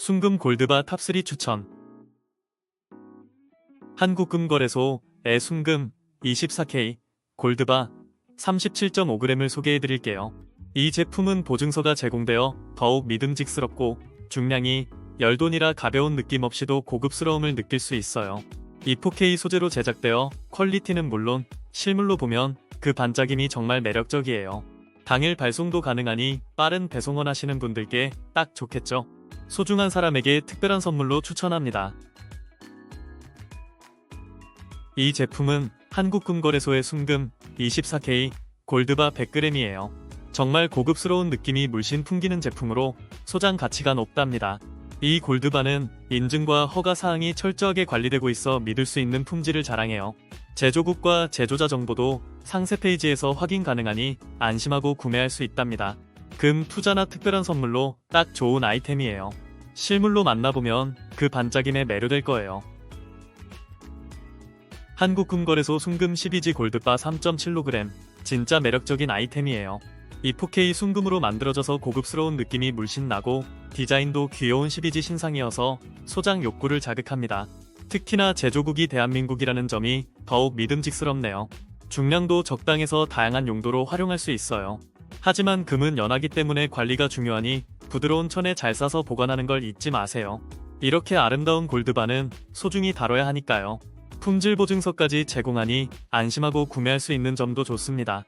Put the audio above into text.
순금 골드바 탑3 추천 한국금거래소의 순금 24K 골드바 37.5g을 소개해드릴게요. 이 제품은 보증서가 제공되어 더욱 믿음직스럽고 중량이 열돈이라 가벼운 느낌 없이도 고급스러움을 느낄 수 있어요. 2포K 소재로 제작되어 퀄리티는 물론 실물로 보면 그 반짝임이 정말 매력적이에요. 당일 발송도 가능하니 빠른 배송 원 하시는 분들께 딱 좋겠죠. 소중한 사람에게 특별한 선물로 추천합니다. 이 제품은 한국금거래소의 순금 24K 골드바 100g이에요. 정말 고급스러운 느낌이 물씬 풍기는 제품으로 소장 가치가 높답니다. 이 골드바는 인증과 허가 사항이 철저하게 관리되고 있어 믿을 수 있는 품질을 자랑해요. 제조국과 제조자 정보도 상세 페이지에서 확인 가능하니 안심하고 구매할 수 있답니다. 금 투자나 특별한 선물로 딱 좋은 아이템이에요. 실물로 만나보면 그 반짝임에 매료될 거예요. 한국금거래소 순금 12G 골드바 3.7kg 진짜 매력적인 아이템이에요. 이 4K 순금으로 만들어져서 고급스러운 느낌이 물씬 나고 디자인도 귀여운 12G 신상이어서 소장 욕구를 자극합니다. 특히나 제조국이 대한민국이라는 점이 더욱 믿음직스럽네요. 중량도 적당해서 다양한 용도로 활용할 수 있어요. 하지만 금은 연하기 때문에 관리가 중요하니 부드러운 천에 잘 싸서 보관하는 걸 잊지 마세요. 이렇게 아름다운 골드바는 소중히 다뤄야 하니까요. 품질 보증서까지 제공하니 안심하고 구매할 수 있는 점도 좋습니다.